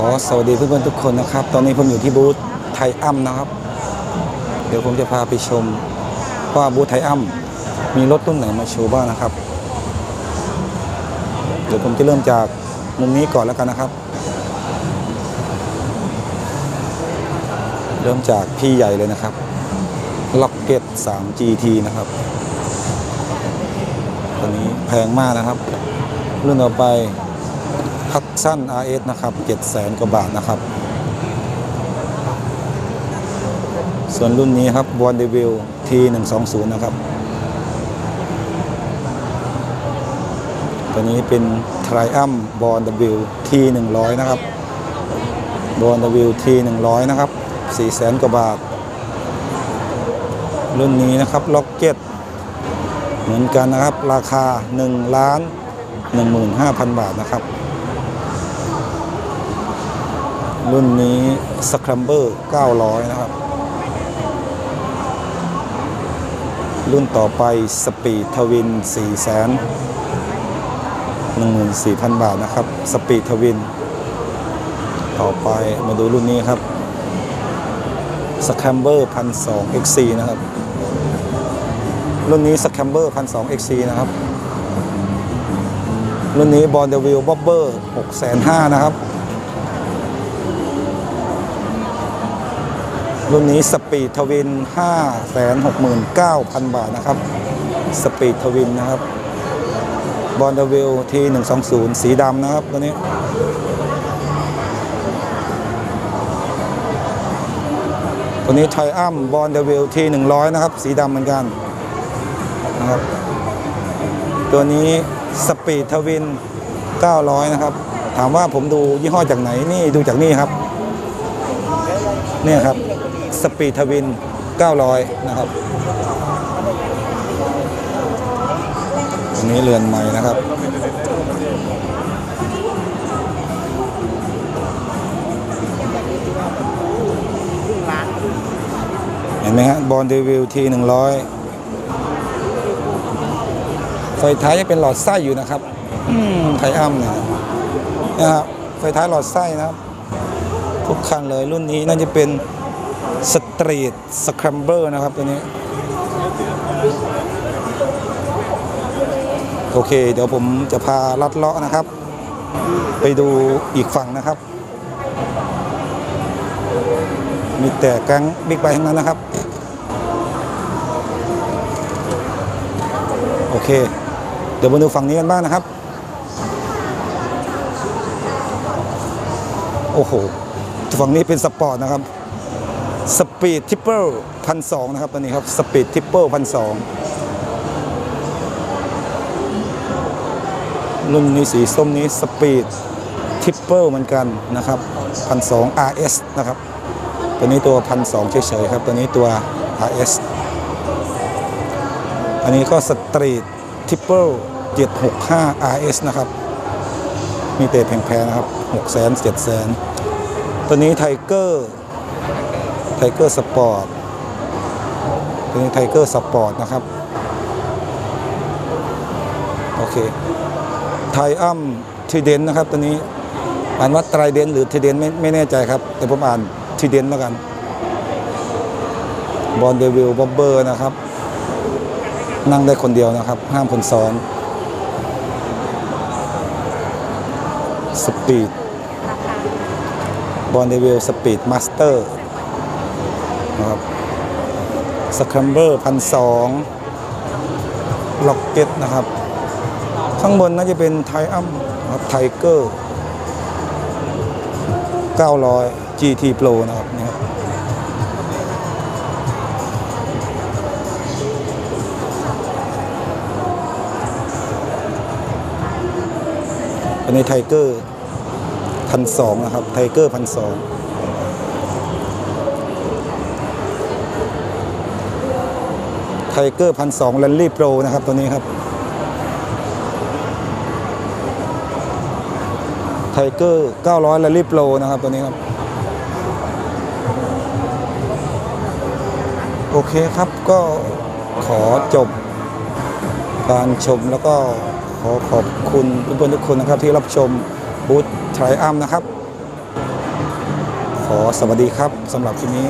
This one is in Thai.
ขอสวัสดีเพื่อนๆทุกคนนะครับ ตอนนี้ผมอยู่ที่บูธไทยอ้ำนะครับ เดี๋ยวผมจะพาไปชมว่าบูธไทยอ้ำมีรถรุ่นไหนมาโชว์บ้างนะครับ เดี๋ยวผมจะเริ่มจากมุมนี้ก่อนแล้วกันนะครับ เริ่มจากพี่ใหญ่เลยนะครับล็อกเก็ต 3 GT นะครับตัวนี้แพงมากนะครับ รุ่นต่อไป คัตสั้น RS นะครับ700,000กว่าบาทนะครับ ส่วนรุ่นนี้ครับบอลเดวิล T120 นะครับ ตัวนี้เป็น Triumph บอล W T100 นะครับบอล W T100 นะครับ400,000กว่าบาท รุ่นนี้นะครับล็อกเก็ตเหมือนกันนะครับราคา1ล้าน15,000 บาทนะครับ รุ่นนี้สครัมเบอร์900 นะครับ รุ่นต่อไปสปีดทวิน4แสน14,000 บาทนะครับ สปีดทวิน ต่อไปมาดูรุ่นนี้ครับสแคมเบอร์1,200 XC นะครับ รุ่นนี้สแคมเบอร์1,200 XC นะครับ รุ่นนี้บอลเดวิลบ๊อบเบอร์6,500นะครับ รุ่นนี้สปีดทวิน 569,000 บาทนะครับ สปีดทวินนะครับ บอลเดวิลที120 สีดำนะครับตัวนี้ ตัวนี้ไทอัมบอลเดวิลที100 นะครับ สีดำเหมือนกันนะครับ ตัวนี้สปีดทวิน 900 นะครับ ถามว่าผมดูยี่ห้อจากไหนนี่ดูจากนี่ครับ เนี่ยครับ สปีดทวิน 900 นะครับอันนี้เรือนใหม่นะครับเห็นไหมฮะบอลเดวิลที100ไฟท้ายยังเป็นหลอดไส้อยู่นะครับอืมไทอัมเนี่ยนะครับไฟท้ายหลอดไส้นะครับทุกคันเลยรุ่นนี้น่าจะเป็น สตรีทสครัมเบอร์นะครับตัวนี้ โอเค เดี๋ยวผมจะพาลัดเลาะนะครับ ไปดูอีกฝั่งนะครับ มีแต่แก๊งบิ๊กไบค์ทั้งนั้นนะครับ โอเค เดี๋ยวมาดูฝั่งนี้กันบ้างนะครับ โอ้โห ฝั่งนี้เป็นสปอร์ตนะครับ สปีดทิปเปิลพันสองนะครับตัวนี้ครับสปีดทิปเปิลพันสองรุ่นนี้สีส้มนี้สปีดทิปเปิลเหมือนกันนะครับพันสอง RS นะครับตัวนี้ตัวพันสองเฉยๆครับตัวนี้ตัว RS อันนี้ก็สตรีททิปเปิล765 RS นะครับ มีแต่แพงๆนะครับ6 0 0 0 0 7 0 0 0 0ตัวนี้ไทเกอร์ ไทเกอร์สปอร์ตตัวนี้ไทเกอร์สปอร์ตนะครับ โอเคไทอัมทีเดนนะครับตัวนี้อ่านว่าไตรเดนหรือทีเดนไม่ไม่แน่ใจครับ แต่ผมอ่านทีเดนแล้วกันบอลเดวิลบ๊อบเบอร์นะครับ นั่งได้คนเดียวนะครับ ห้ามคนซ้อนสปีดบอลเดวิลสปีดมาสเตอร์ นะครับสครมเบอร์พันสองล็อกเก็ตนะครับ ข้างบนน่าจะเป็นไทอัมครับไทเกอร์900 GT Pro นะครับนี่ครับอันนี้ไทเกอร์พันสองนะครับไทเกอร์พันสอง ไทเกอร์พันสองแลนลี่โปรนะครับตัวนี้ครับไทเกอร์900 l ลลี่โปรนะครับตัวนี้ครับ โอเคครับก็ขอจบการชมแล้วก็ขอขอบคุณเพื่อนทุกคนนะครับที่รับชมบูธไทรอัมนะครับ ขอสวัสดีครับสำหรับคลิปนี้